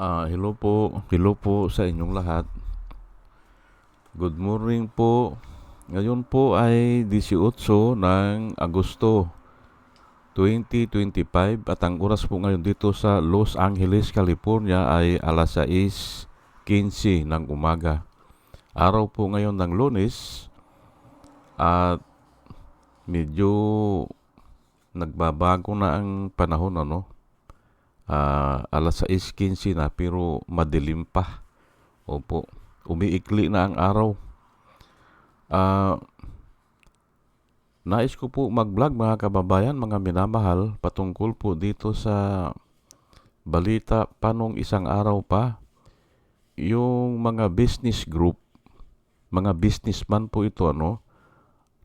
Ah, hello po. Hello po sa inyong lahat. Good morning po. Ngayon po ay 18 ng Agosto 2025 at ang oras po ngayon dito sa Los Angeles, California ay alas 6.15 ng umaga. Araw po ngayon ng lunes at medyo nagbabago na ang panahon ano. Ah, alas 6.15 na pero madilim pa. Opo, umiikli na ang araw. Ah, nais ko po mag-vlog mga kababayan, mga minamahal, patungkol po dito sa balita panong isang araw pa. Yung mga business group, mga businessman po ito ano,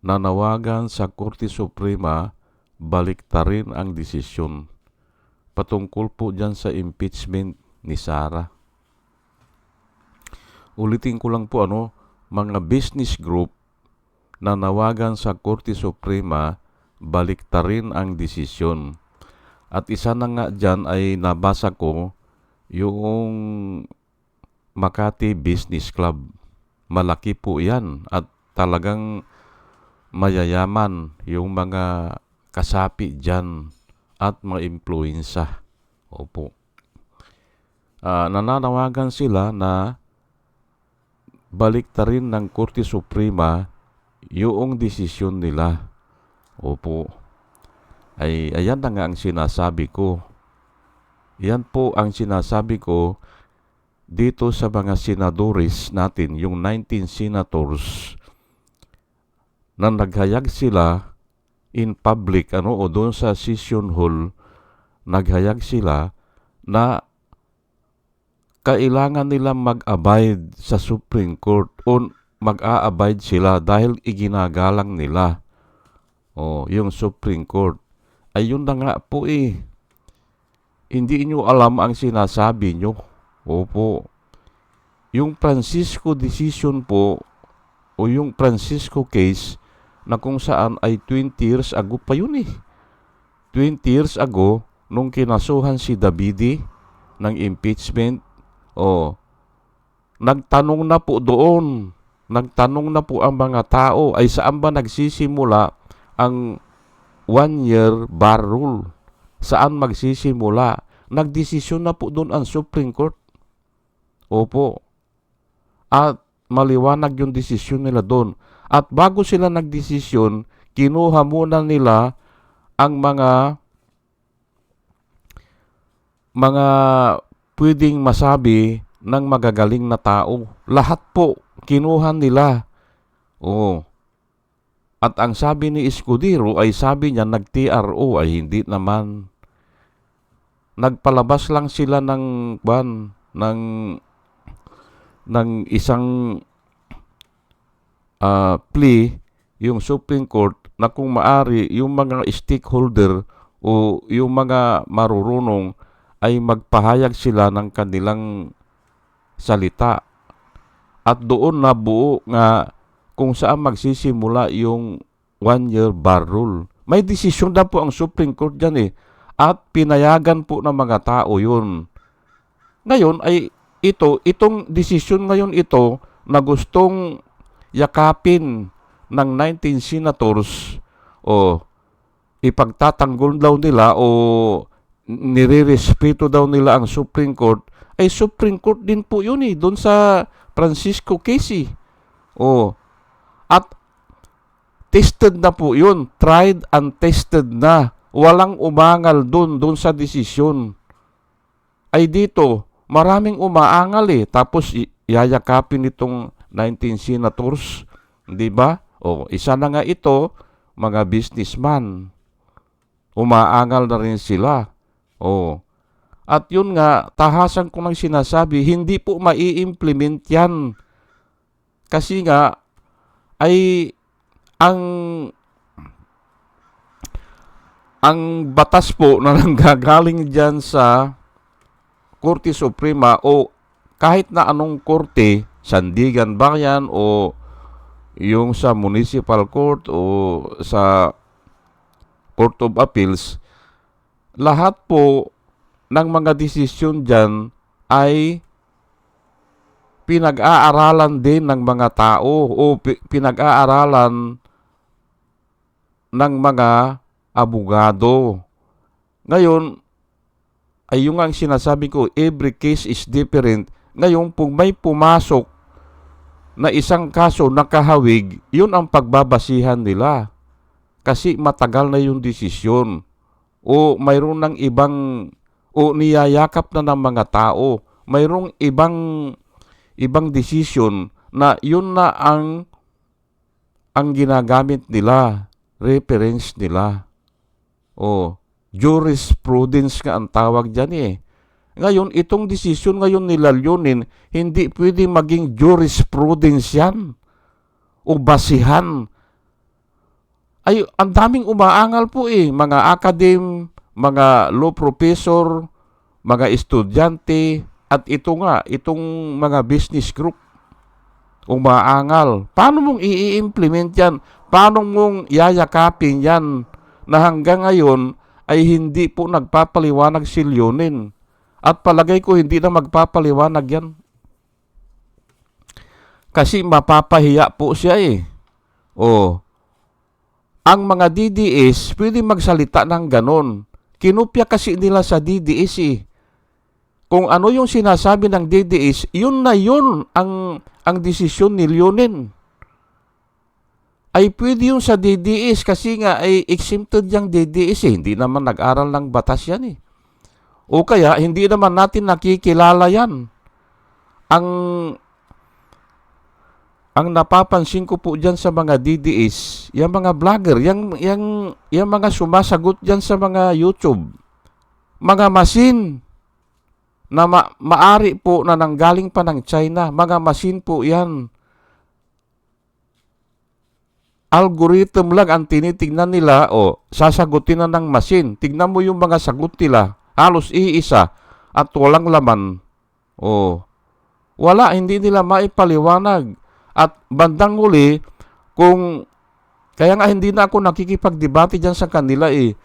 nanawagan sa Korte Suprema baliktarin ang desisyon patungkol po dyan sa impeachment ni Sara. Ulitin ko lang po ano, mga business group na nawagan sa Korte Suprema baliktarin ang desisyon. At isa na nga dyan ay nabasa ko yung Makati Business Club. Malaki po yan at talagang mayayaman yung mga kasapi dyan at mga impluensya. Opo. Ah, nananawagan sila na baliktarin ng Korte Suprema yung desisyon nila. Opo. Ay, ayan na nga ang sinasabi ko. Yan po ang sinasabi ko dito sa mga senadores natin, yung 19 senators na naghayag sila in public ano o doon sa session hall naghayag sila na kailangan nila mag-abide sa Supreme Court o mag-a-abide sila dahil iginagalang nila o yung Supreme Court. Ayun na nga po eh. Hindi nyo alam ang sinasabi nyo. Opo. Yung Francisco decision po o yung Francisco case na kung saan ay 20 years ago pa yun eh. 20 years ago, nung kinasuhan si Davidi ng impeachment, o nagtanong na po doon, nagtanong na po ang mga tao, ay saan ba nagsisimula ang one year bar rule? Saan magsisimula? Nagdesisyon na po doon ang Supreme Court. Opo. At maliwanag yung desisyon nila doon. At bago sila nagdesisyon, kinuha muna nila ang mga mga pwedeng masabi ng magagaling na tao. Lahat po kinuha nila. Oo. At ang sabi ni Escudero ay sabi niya nag-TRO ay hindi naman. Nagpalabas lang sila ng ban ng ng isang uh, plea yung Supreme Court na kung maari yung mga stakeholder o yung mga marurunong ay magpahayag sila ng kanilang salita. At doon na buo nga kung saan magsisimula yung one-year bar rule. May desisyon na po ang Supreme Court dyan eh. At pinayagan po ng mga tao yun. Ngayon ay ito, itong desisyon ngayon ito na gustong yakapin ng 19 senators o ipagtatanggol daw nila o nirerespeto daw nila ang Supreme Court, ay Supreme Court din po yun eh, doon sa Francisco Casey. O, at tested na po yun, tried and tested na. Walang umangal doon, doon sa desisyon. Ay dito, maraming umaangal eh. Tapos yayakapin itong 19 senators, di ba? O isa na nga ito, mga businessman. Umaangal na rin sila. O at yun nga, tahasan ko nang sinasabi, hindi po mai-implement yan. Kasi nga, ay ang ang batas po na nanggagaling dyan sa Korte Suprema o kahit na anong korte, Sandigan Bayan o yung sa Municipal Court o sa Court of Appeals, lahat po ng mga desisyon dyan ay pinag-aaralan din ng mga tao o pi- pinag-aaralan ng mga abogado. Ngayon, ay yung ang sinasabi ko, every case is different. Ngayon, kung may pumasok na isang kaso na kahawig, yun ang pagbabasihan nila. Kasi matagal na yung desisyon. O mayroon ng ibang, o niyayakap na ng mga tao. Mayroong ibang, ibang desisyon na yun na ang, ang ginagamit nila, reference nila. O, jurisprudence nga ang tawag dyan eh. Ngayon, itong desisyon ngayon nila Leonin, hindi pwede maging jurisprudence yan. O basihan. Ay, ang daming umaangal po eh. Mga academ, mga law professor, mga estudyante, at ito nga, itong mga business group. Umaangal. Paano mong i-implement yan? Paano mong yayakapin yan na hanggang ngayon ay hindi po nagpapaliwanag si Leonin. At palagay ko hindi na magpapaliwanag yan. Kasi mapapahiya po siya eh. O, ang mga DDS pwede magsalita ng ganon. Kinupya kasi nila sa DDS eh. Kung ano yung sinasabi ng DDS, yun na yun ang, ang desisyon ni Leonin ay pwede yung sa DDS kasi nga ay exempted yung DDS eh. Hindi naman nag-aral ng batas yan eh. O kaya hindi naman natin nakikilala yan. Ang ang napapansin ko po diyan sa mga DDS, yung mga vlogger, yung, yung, yung mga sumasagot diyan sa mga YouTube, mga masin na ma- maari po na nanggaling pa ng China, mga masin po yan algorithm lang ang tinitingnan nila o sasagutin na ng machine. Tignan mo yung mga sagot nila, halos iisa at walang laman. O, wala, hindi nila maipaliwanag. At bandang huli, kung, kaya nga hindi na ako nakikipagdebate dyan sa kanila eh.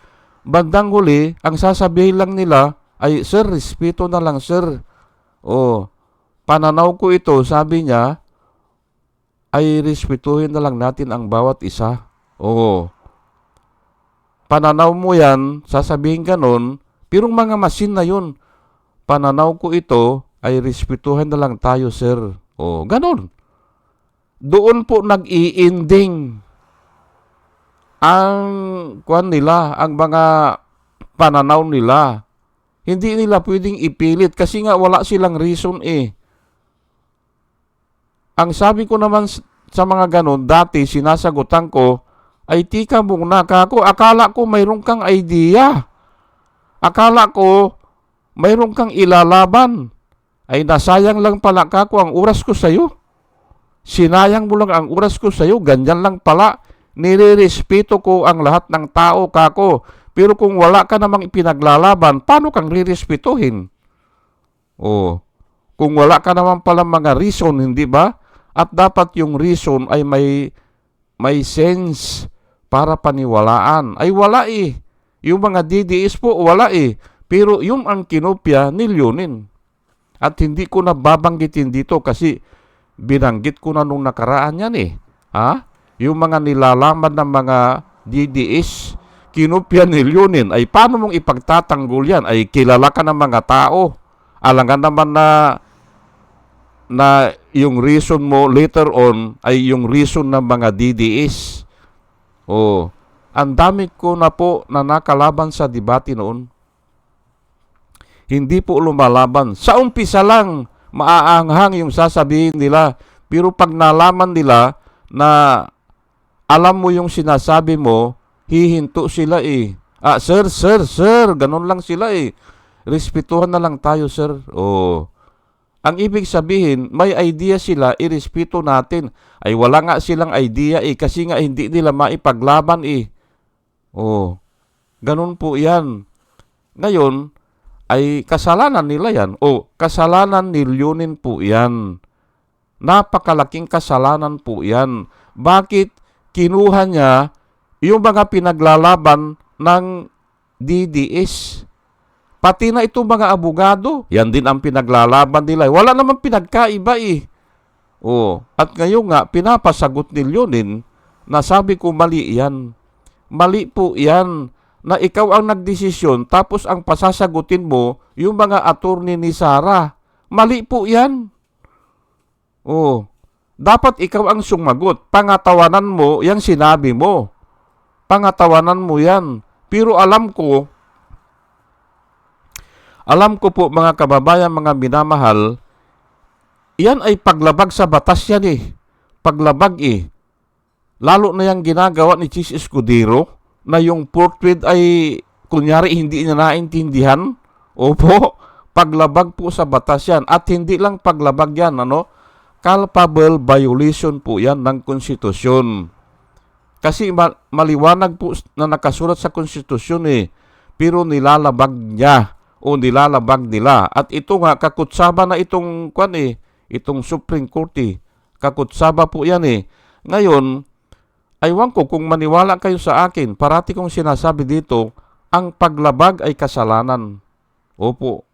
Bandang huli, ang sasabihin lang nila ay, Sir, respeto na lang, sir. O, pananaw ko ito, sabi niya, ay respetuhin na lang natin ang bawat isa. Oo. Pananaw mo yan, sasabihin ganon, pero mga masin na yun. Pananaw ko ito, ay respetuhin na lang tayo, sir. Oo, ganon. Doon po nag-i-ending ang kwan nila, ang mga pananaw nila. Hindi nila pwedeng ipilit kasi nga wala silang reason eh. Ang sabi ko naman sa mga ganon, dati sinasagutan ko, ay tika muna ka ako, akala ko mayroon kang idea. Akala ko mayroon kang ilalaban. Ay nasayang lang pala ka ko ang oras ko sa'yo. Sinayang mo lang ang oras ko sa'yo, ganyan lang pala. Nirerespeto ko ang lahat ng tao kako. Pero kung wala ka namang ipinaglalaban, paano kang rirespetuhin? Oh, kung wala ka naman pala mga reason, hindi ba? At dapat yung reason ay may may sense para paniwalaan. Ay wala eh. Yung mga DDS po wala eh. Pero yung ang kinopya ni Leonin. At hindi ko na babanggitin dito kasi binanggit ko na nung nakaraan yan eh. Ha? Yung mga nilalaman ng mga DDS, kinopya ni Leonin, ay paano mong ipagtatanggol yan? Ay kilala ka ng mga tao. Alangan naman na na yung reason mo later on ay yung reason ng mga DDS. Oh, ang dami ko na po na nakalaban sa debate noon. Hindi po lumalaban. Sa umpisa lang, maaanghang yung sasabihin nila. Pero pag nalaman nila na alam mo yung sinasabi mo, hihinto sila eh. Ah, sir, sir, sir, ganun lang sila eh. Respetuhan na lang tayo, sir. Oh. Ang ibig sabihin, may idea sila, irespeto natin. Ay wala nga silang idea eh, kasi nga hindi nila maipaglaban eh. Oh, ganun po yan. Ngayon, ay kasalanan nila yan. O, kasalanan ni Leonin po yan. Napakalaking kasalanan po yan. Bakit kinuha niya yung mga pinaglalaban ng DDS? Pati na itong mga abogado, yan din ang pinaglalaban nila. Wala naman pinagkaiba eh. Oh, at ngayon nga, pinapasagot ni Leonin na sabi ko mali yan. Mali po yan na ikaw ang nagdesisyon tapos ang pasasagutin mo yung mga attorney ni Sara. Mali po yan. Oh, dapat ikaw ang sumagot. Pangatawanan mo yung sinabi mo. Pangatawanan mo yan. Pero alam ko, alam ko po mga kababayan, mga minamahal, yan ay paglabag sa batas yan eh. Paglabag eh. Lalo na yung ginagawa ni Chis Escudero na yung portrait ay kunyari hindi niya naintindihan. Opo, paglabag po sa batas yan. At hindi lang paglabag yan, ano? Culpable violation po yan ng konstitusyon. Kasi ma- maliwanag po na nakasulat sa konstitusyon eh. Pero nilalabag niya o nilalabag nila. At ito nga, kakutsaba na itong, kwan eh, itong Supreme Court eh. Kakutsaba po yan eh. Ngayon, aywan ko kung maniwala kayo sa akin, parati kong sinasabi dito, ang paglabag ay kasalanan. Opo.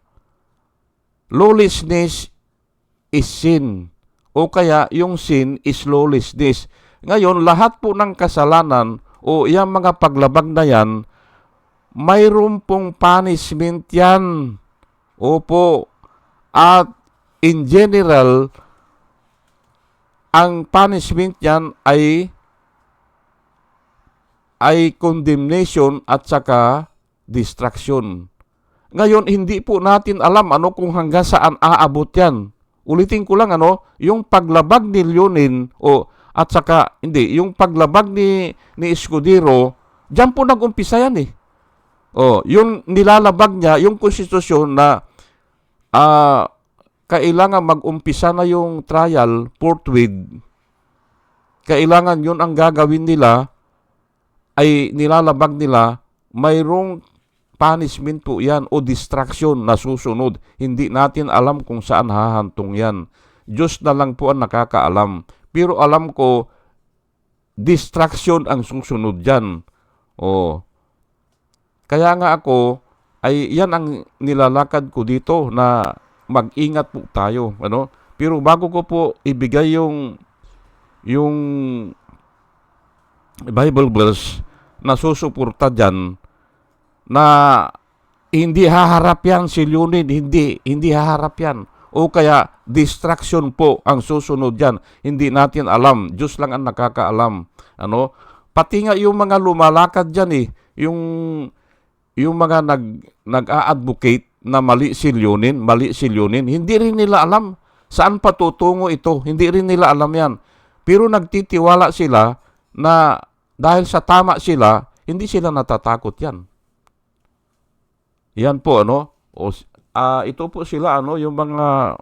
Lawlessness is sin. O kaya yung sin is lawlessness. Ngayon, lahat po ng kasalanan o yung mga paglabag na yan, mayroon pong punishment yan. Opo. At in general, ang punishment yan ay ay condemnation at saka distraction. Ngayon, hindi po natin alam ano kung hanggang saan aabot yan. Ulitin ko lang ano, yung paglabag ni Leonin o at saka hindi, yung paglabag ni ni Escudero, diyan po nag-umpisa yan eh. Oh, yung nilalabag niya, yung konstitusyon na ah kailangan mag-umpisa na yung trial forthwith. Kailangan yun ang gagawin nila ay nilalabag nila mayroong punishment po yan o distraction na susunod. Hindi natin alam kung saan hahantong yan. Diyos na lang po ang nakakaalam. Pero alam ko, distraction ang susunod dyan. O, kaya nga ako, ay yan ang nilalakad ko dito na mag-ingat po tayo. Ano? Pero bago ko po ibigay yung yung Bible verse na susuporta dyan na hindi haharap yan si Leonid, hindi, hindi haharap yan. O kaya distraction po ang susunod dyan. Hindi natin alam. Diyos lang ang nakakaalam. Ano? Pati nga yung mga lumalakad dyan eh, yung, yung mga nag, nag-a-advocate na mali si Leonin, mali si Leonin, hindi rin nila alam saan patutungo ito. Hindi rin nila alam yan. Pero nagtitiwala sila na dahil sa tama sila, hindi sila natatakot yan. Yan po ano. O, ah, ito po sila ano yung mga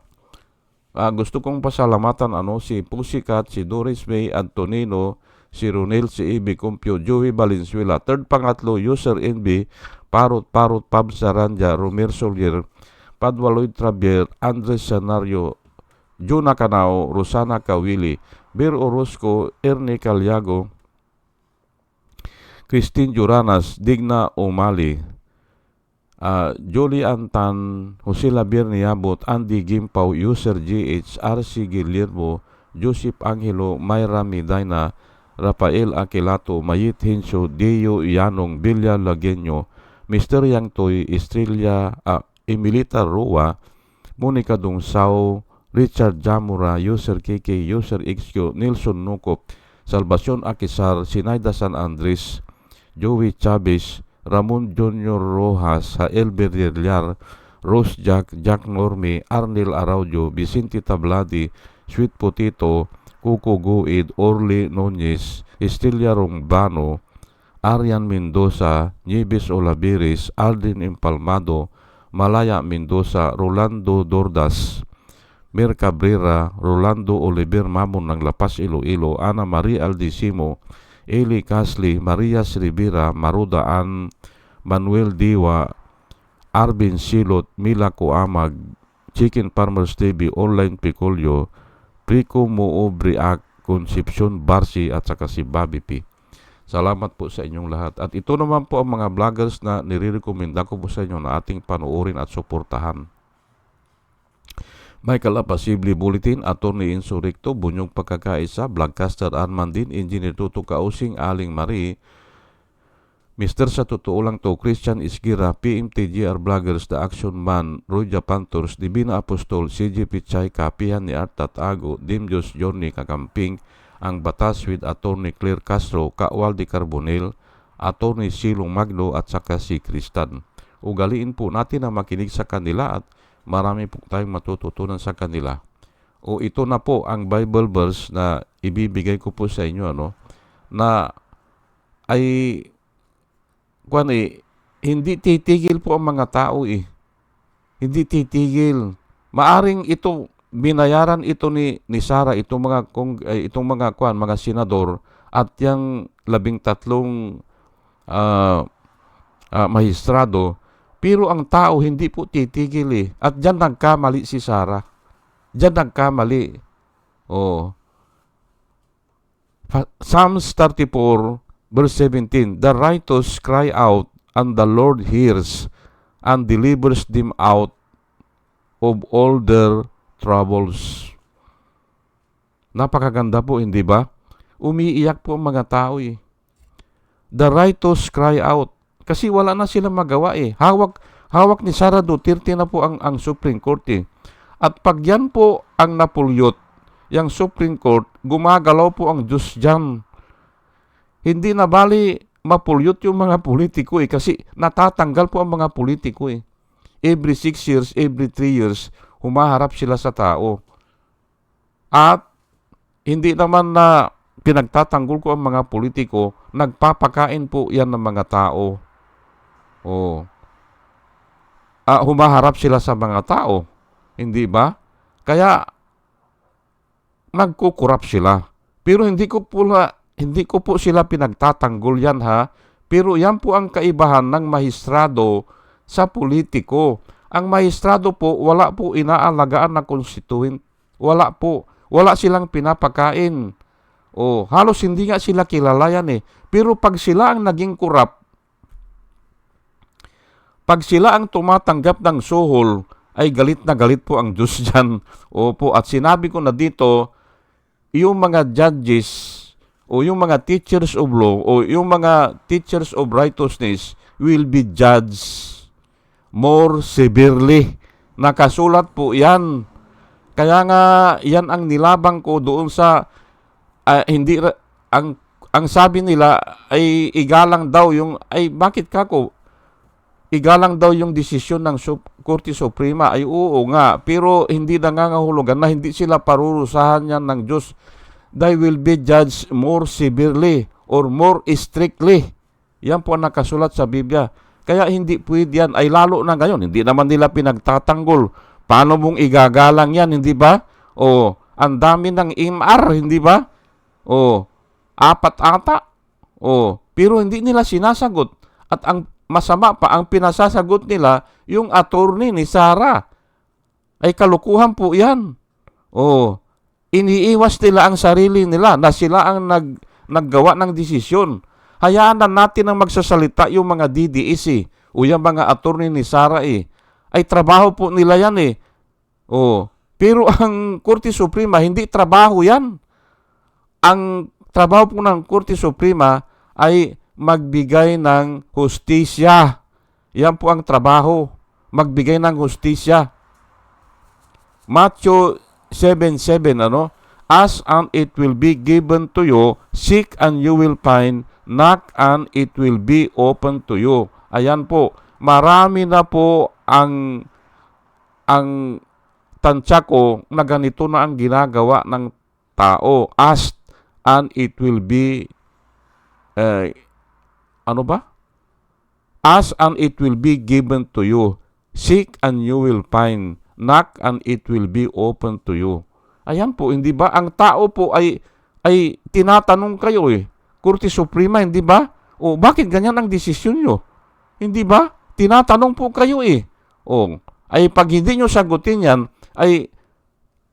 ah, gusto kong pasalamatan ano si Pussycat, si Doris May Antonino, si Ronel, si Ibi Compio, Joey Valenzuela. Third pangatlo, user NB, Parot Parot Pab Saranja, Romer Solier, Padwaloy Trabier, Andres Sanario, Juna Canao, Rosana Kawili, Bir Orozco, Ernie Calyago, Christine Juranas, Digna Umali, uh, Jolie Antan, Jose Labier Niabot, Andy Gimpaw, User GH, RC Guillermo, Joseph Angelo, Mayra Medina, Rafael Aquilato, Mayit Hinsyo, Dio Yanong, Bilya Lagenyo, Mr. Yang Toy, Estrella, uh, Emilita Roa, Monica Dungsao, Richard Jamura, User KK, User XQ, Nelson Nukop, Salvacion Akisar, Sinaida San Andres, Joey Chavez, Ramon Junior Rojas, Jael Berriar, Rose Jack, Jack Norme, Arnel Araujo, Vicente Tabladi, Sweet Potato, Cuco Guid, Orly Nunez, Estelia Rongbano, Arian Mendoza, Nieves Olaviris, Aldrin Empalmado, Malaya Mendoza, Rolando Dordas, Mer Cabrera, Rolando Oliver Mamon ng Lapas Iloilo, Ana Maria Aldisimo, Eli Casli, Maria Rivera, Marudaan, Manuel Diwa, Arvin Silot, Mila Coamag, Chicken Farmers TV, Online Picolio, Prico Moobriak, Concepcion Barsi at saka si Bobby P. Salamat po sa inyong lahat. At ito naman po ang mga vloggers na nire-recommenda ko po sa inyo na ating panoorin at suportahan. Michael Apasible Bulletin, Attorney Insurrecto, Bunyog Pagkakaisa, Vlogcaster Armandin, Engineer Tuto Kausing, Aling Marie, Mr. Sa Totoo Lang To, Christian Isgira, PMTGR Vloggers, The Action Man, Roy Japantors, Divina Apostol, CJ Pichay, Kapihan ni Art Tatago, Dimjos Journey Kakamping, Ang Batas with Attorney Claire Castro, Kawal de Carbonel, Attorney Silong Magno at saka si Kristan. Ugaliin po natin na makinig sa kanila at marami po tayong matututunan sa kanila. O ito na po ang Bible verse na ibibigay ko po sa inyo ano na ay kuan eh, hindi titigil po ang mga tao eh. Hindi titigil. Maaring ito binayaran ito ni ni Sara itong mga kung eh, itong mga kuan mga senador at yang labing tatlong ah, ah, mahistrado pero ang tao hindi po titigil eh. At diyan nagkamali si Sara. Diyan nagkamali. Oh. Psalms 34 verse 17, The righteous cry out, and the Lord hears, and delivers them out of all their troubles. Napakaganda po, hindi ba? Umiiyak po ang mga tao eh. The righteous cry out. Kasi wala na sila magawa eh. Hawak, hawak ni Sara Duterte na po ang, ang Supreme Court eh. At pag yan po ang napulyot, yung Supreme Court, gumagalaw po ang Diyos dyan hindi na bali mapulyot yung mga politiko eh kasi natatanggal po ang mga politiko eh. Every 6 years, every 3 years, humaharap sila sa tao. At hindi naman na pinagtatanggol ko ang mga politiko, nagpapakain po yan ng mga tao. Oh. Ah, humaharap sila sa mga tao. Hindi ba? Kaya nagkukurap sila. Pero hindi ko pula hindi ko po sila pinagtatanggol yan ha, pero yan po ang kaibahan ng mahistrado sa politiko. Ang mahistrado po, wala po inaalagaan na konstituent. Wala po. Wala silang pinapakain. O, halos hindi nga sila kilala yan eh. Pero pag sila ang naging kurap, pag sila ang tumatanggap ng suhol, ay galit na galit po ang Diyos dyan. Opo, at sinabi ko na dito, yung mga judges, o yung mga teachers of law o yung mga teachers of righteousness will be judged more severely. Nakasulat po yan. Kaya nga yan ang nilabang ko doon sa uh, hindi ang ang sabi nila ay igalang daw yung ay bakit kako igalang daw yung desisyon ng Sup- Korte Suprema ay oo nga pero hindi nangangahulugan na hindi sila parurusahan yan ng Diyos they will be judged more severely or more strictly. Yan po ang nakasulat sa Biblia. Kaya hindi pwede yan. Ay lalo na ngayon, hindi naman nila pinagtatanggol. Paano mong igagalang yan, hindi ba? O, ang dami ng MR, hindi ba? O, apat ata. O, pero hindi nila sinasagot. At ang masama pa, ang pinasasagot nila, yung attorney ni Sarah. Ay kalukuhan po yan. O, iniiwas nila ang sarili nila na sila ang nag, naggawa ng desisyon. Hayaan na natin ang magsasalita yung mga DDS eh, o yung mga attorney ni Sara eh. Ay trabaho po nila yan eh. Oh, pero ang Korte Suprema, hindi trabaho yan. Ang trabaho po ng Korte Suprema ay magbigay ng hustisya. Yan po ang trabaho. Magbigay ng hustisya. Matthew 7.7, ano? Ask and it will be given to you, seek and you will find, knock and it will be open to you. Ayan po, marami na po ang ang tansya ko na ganito na ang ginagawa ng tao. Ask and it will be uh, ano ba? Ask and it will be given to you. Seek and you will find knock and it will be open to you. Ayan po, hindi ba? Ang tao po ay ay tinatanong kayo eh. Korte Suprema, hindi ba? O bakit ganyan ang desisyon nyo? Hindi ba? Tinatanong po kayo eh. O, ay pag hindi nyo sagutin yan, ay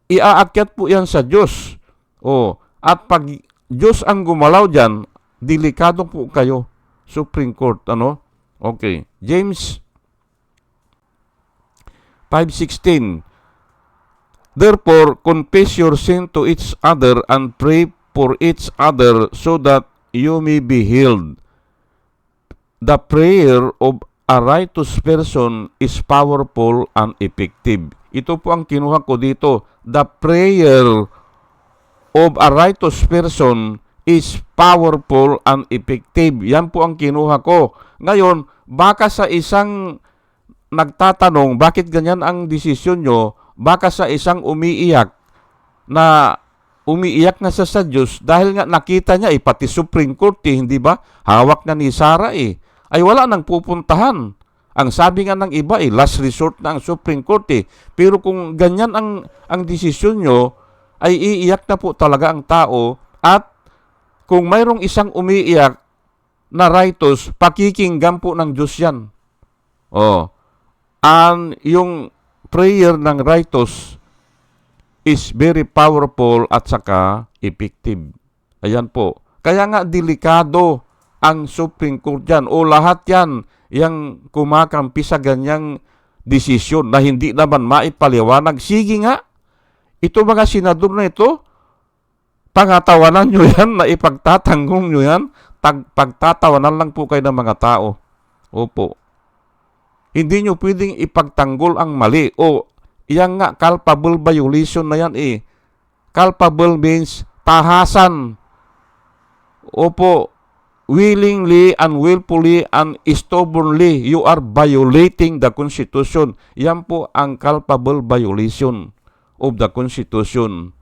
iaakyat po yan sa Diyos. O, at pag Diyos ang gumalaw dyan, delikado po kayo. Supreme Court, ano? Okay. James 5.16 Therefore, confess your sin to each other and pray for each other so that you may be healed. The prayer of a righteous person is powerful and effective. Ito po ang kinuha ko dito. The prayer of a righteous person is powerful and effective. Yan po ang kinuha ko. Ngayon, baka sa isang nagtatanong, bakit ganyan ang desisyon nyo? Baka sa isang umiiyak na umiiyak na sa sa Diyos dahil nga nakita niya, eh, pati Supreme Court, eh, hindi ba? Hawak na ni Sarah eh. Ay wala nang pupuntahan. Ang sabi nga ng iba, eh, last resort na ang Supreme Court eh. Pero kung ganyan ang, ang desisyon nyo, ay iiyak na po talaga ang tao at kung mayroong isang umiiyak na righteous, pakikinggan po ng Diyos yan. Oh. And yung prayer ng righteous is very powerful at saka effective. Ayan po. Kaya nga delikado ang Supreme Court yan o lahat yan yung kumakampi sa ganyang desisyon na hindi naman maipaliwanag. Sige nga, ito mga senador na ito, pangatawanan nyo yan, na ipagtatanggong nyo yan, tag, pagtatawanan lang po kayo ng mga tao. Opo. Hindi nyo pwedeng ipagtanggol ang mali. O, yan nga, culpable violation na yan eh. Culpable means tahasan. Opo, willingly and willfully and stubbornly you are violating the Constitution. Yan po ang culpable violation of the Constitution.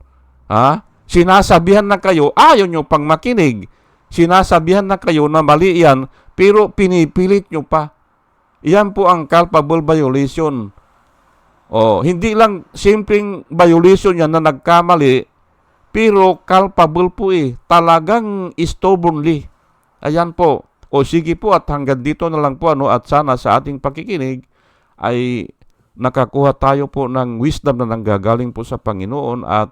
Ha? Sinasabihan na kayo, ayaw nyo pang makinig. Sinasabihan na kayo na mali yan, pero pinipilit nyo pa. Yan po ang culpable violation. Oh, hindi lang simpleng violation yan na nagkamali, pero culpable po eh. Talagang stubbornly. Ayan po. O sige po at hanggang dito na lang po ano at sana sa ating pakikinig ay nakakuha tayo po ng wisdom na nanggagaling po sa Panginoon at